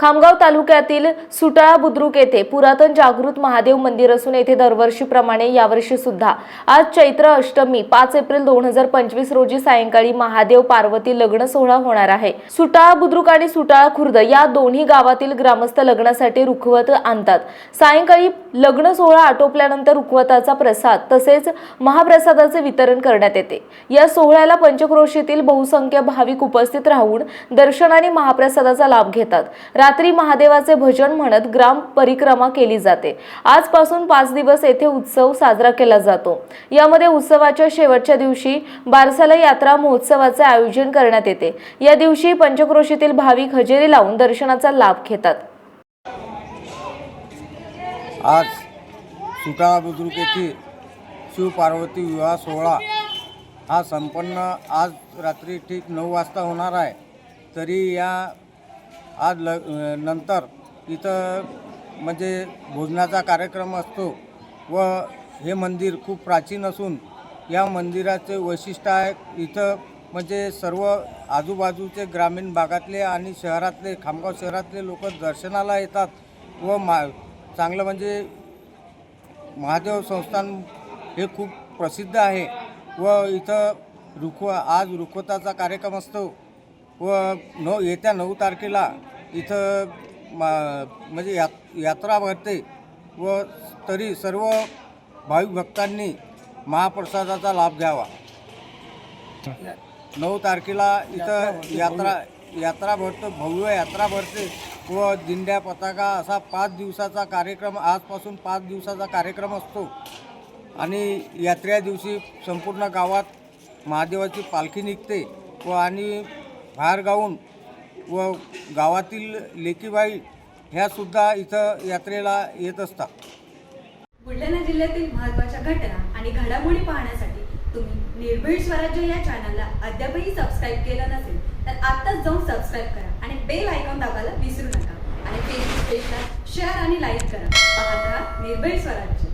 खामगाव तालुक्यातील सुटाळा बुद्रुक येथे पुरातन जागृत महादेव मंदिर असून येथे दरवर्षीप्रमाणे यावर्षी सुद्धा आज चैत्र अष्टमी पाच एप्रिल दोन हजार पंचवीस रोजी सायंकाळी महादेव पार्वती लग्न सोहळा होणार आहे. सुटाळा बुद्रुक आणि सुटाळा खुर्द या दोन्ही गावातील ग्रामस्थ लग्नासाठी रुखवत आणतात. सायंकाळी लग्न सोहळा आटोपल्यानंतर रुखवताचा प्रसाद तसेच महाप्रसादाचे वितरण करण्यात येते. या सोहळ्याला पंचक्रोशीतील बहुसंख्य भाविक उपस्थित राहून दर्शन आणि महाप्रसादाचा लाभ घेतात. रात्री महादेवाचे भजन म्हणत ग्राम परिक्रमा केली जाते. आजपासून पाच दिवस येथे उत्सव साजरा केला जातो. यामध्ये उत्सवाच्या शेवटच्या दिवशी बारसाला यात्रा महोत्सवाचे आयोजन करण्यात येते. या दिवशी पंचक्रोशीतील भाविक हजेरी लावून दर्शनाचा लाभ घेतात. आज सुटाळा बुद्रुक येथे शिवपार्वती विवाह सोहळा हा संपन्न आज रात्री ठीक नऊ वाजता होणार आहे. तरी या आज ल नंतर इथं म्हणजे भोजनाचा कार्यक्रम असतो व हे मंदिर खूप प्राचीन असून या मंदिराचे वैशिष्ट्य आहे इथं म्हणजे सर्व आजूबाजूचे ग्रामीण भागातले आणि शहरातले खामगाव शहरातले लोक दर्शनाला येतात व मा चांगलं म्हणजे महादेव संस्थान हे खूप प्रसिद्ध आहे व इथं रुख आज रुखवताचा कार्यक्रम असतो. व नऊ येत्या नऊ तारखेला इथं मा म्हणजे या यात्रा भरते व तरी सर्व भाविक भक्तांनी महाप्रसादाचा लाभ घ्यावा. नऊ तारखेला इथं यात्रा यात्रा भरतो भव्य यात्रा भरते व दिंड्या पताका असा पाच दिवसाचा कार्यक्रम आजपासून पाच दिवसाचा कार्यक्रम असतो. आणि यात्र्या दिवशी संपूर्ण गावात महादेवाची पालखी निघते व आणि बाहेर गाऊन व गावातील लेकीबाई ह्यासुद्धा इथं यात्रेला येत असतात. बुलढाणा जिल्ह्यातील महत्त्वाच्या घटना आणि घडामोडी पाहण्यासाठी तुम्ही निर्भीड स्वराज्य या चॅनलला अद्यापही सबस्क्राईब केलं नसेल तर आत्ताच जाऊन सबस्क्राईब करा आणि बेल आयकॉन दाबायला विसरू नका. आणि फेसबुक पेजला शेअर आणि लाईक करा. पाहत राहा निर्भीड स्वराज्य.